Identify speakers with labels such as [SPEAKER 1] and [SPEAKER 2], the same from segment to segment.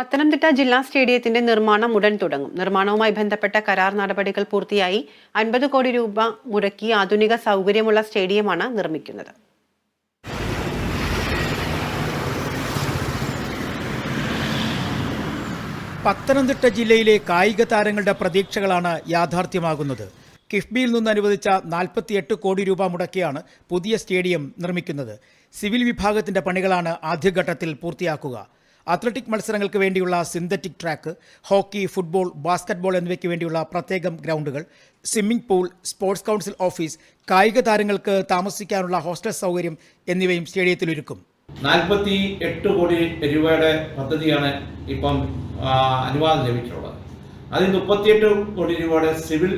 [SPEAKER 1] പത്തനംതിട്ട ജില്ലാ സ്റ്റേഡിയത്തിന്റെ നിർമ്മാണം ഉടൻ തുടങ്ങും. നിർമ്മാണവുമായി ബന്ധപ്പെട്ട കരാർ നടപടികൾ പൂർത്തിയായി അൻപത് കോടി രൂപ മുടക്കി ആധുനിക സൗകര്യമുള്ള സ്റ്റേഡിയമാണ് നിർമ്മിക്കുന്നത്.
[SPEAKER 2] പത്തനംതിട്ട ജില്ലയിലെ കായിക താരങ്ങളുടെ പ്രതീക്ഷകളാണ് യാഥാർത്ഥ്യമാകുന്നത്. കിഫ്ബിയിൽ നിന്ന് അനുവദിച്ച നാൽപ്പത്തിയെട്ട് കോടി രൂപ മുടക്കിയാണ് പുതിയ സ്റ്റേഡിയം നിർമ്മിക്കുന്നത്. സിവിൽ വിഭാഗത്തിന്റെ പണികളാണ് ആദ്യഘട്ടത്തിൽ പൂർത്തിയാക്കുക. അത്ലറ്റിക് മത്സരങ്ങൾക്ക് വേണ്ടിയുള്ള synthetic track hockey football basketball എന്നിവയ്ക്ക് വേണ്ടിയുള്ള പ്രത്യേകം ഗ്രൗണ്ടുകൾ swimming pool sports council office കായിക താരങ്ങൾക്ക് താമസിക്കാനുള്ള ഹോസ്റ്റൽ സൗകര്യം എന്നിവയും സ്റ്റേഡിയത്തിലൊരുക്കും
[SPEAKER 3] നാൽപ്പത്തി എട്ട് കോടി രൂപയുടെ പദ്ധതിയാണ് ഇപ്പം അനുവാദം ലഭിച്ചിട്ടുള്ളത്. അതിൽ മുപ്പത്തിയെട്ട് കോടി രൂപയുടെ സിവിൽ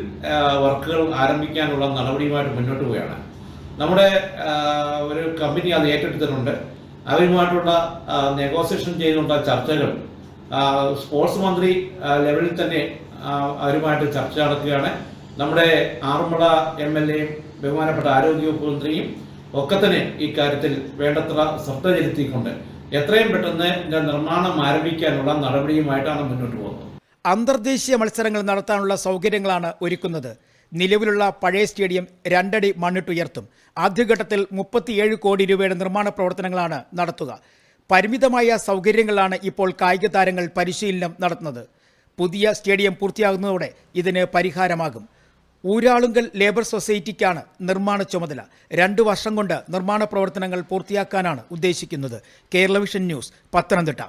[SPEAKER 3] വർക്കുകൾ ആരംഭിക്കാനുള്ള നടപടിയുമായിട്ട് മുന്നോട്ട് പോവുകയാണ്. നമ്മുടെ ഒരു കമ്പനി അത് ഏറ്റെടുത്തിട്ടുണ്ട്. അവരുമായിട്ടുള്ള നെഗോസിയേഷൻ ചെയ്തുകൊണ്ട ചർച്ചകൾ സ്പോർട്സ് മന്ത്രി ലെവലിൽ തന്നെ അവരുമായിട്ട് ചർച്ച നടക്കുകയാണ്. നമ്മുടെ ആറന്മുള എം എൽ എയും ബഹുമാനപ്പെട്ട ആരോഗ്യവകുപ്പ് മന്ത്രിയും ഒക്കെ തന്നെ ഇക്കാര്യത്തിൽ വേണ്ടത്ര ശ്രദ്ധ ചെലുത്തിക്കൊണ്ട് എത്രയും പെട്ടെന്ന് ഇതിന്റെ നിർമ്മാണം ആരംഭിക്കാനുള്ള നടപടിയുമായിട്ടാണ് മുന്നോട്ട് പോകുന്നത്.
[SPEAKER 2] അന്തർദേശീയ മത്സരങ്ങൾ നടത്താനുള്ള സൗകര്യങ്ങളാണ് ഒരുക്കുന്നത്. നിലവിലുള്ള പഴയ സ്റ്റേഡിയം രണ്ടടി മണ്ണിട്ടുയർത്തും. ആദ്യഘട്ടത്തിൽ മുപ്പത്തിയേഴ് കോടി രൂപയുടെ നിർമ്മാണ പ്രവർത്തനങ്ങളാണ് നടത്തുക. പരിമിതമായ സൗകര്യങ്ങളാണ് ഇപ്പോൾ കായിക താരങ്ങൾ പരിശീലനം നടത്തുന്നത്. പുതിയ സ്റ്റേഡിയം പൂർത്തിയാകുന്നതോടെ ഇതിന് പരിഹാരമാകും. ഊരാളുങ്കൽ ലേബർ സൊസൈറ്റിക്കാണ് നിർമ്മാണ ചുമതല. രണ്ടു വർഷം കൊണ്ട് നിർമ്മാണ പ്രവർത്തനങ്ങൾ പൂർത്തിയാക്കാനാണ് ഉദ്ദേശിക്കുന്നത്. Kerala vision news Pathanamthitta.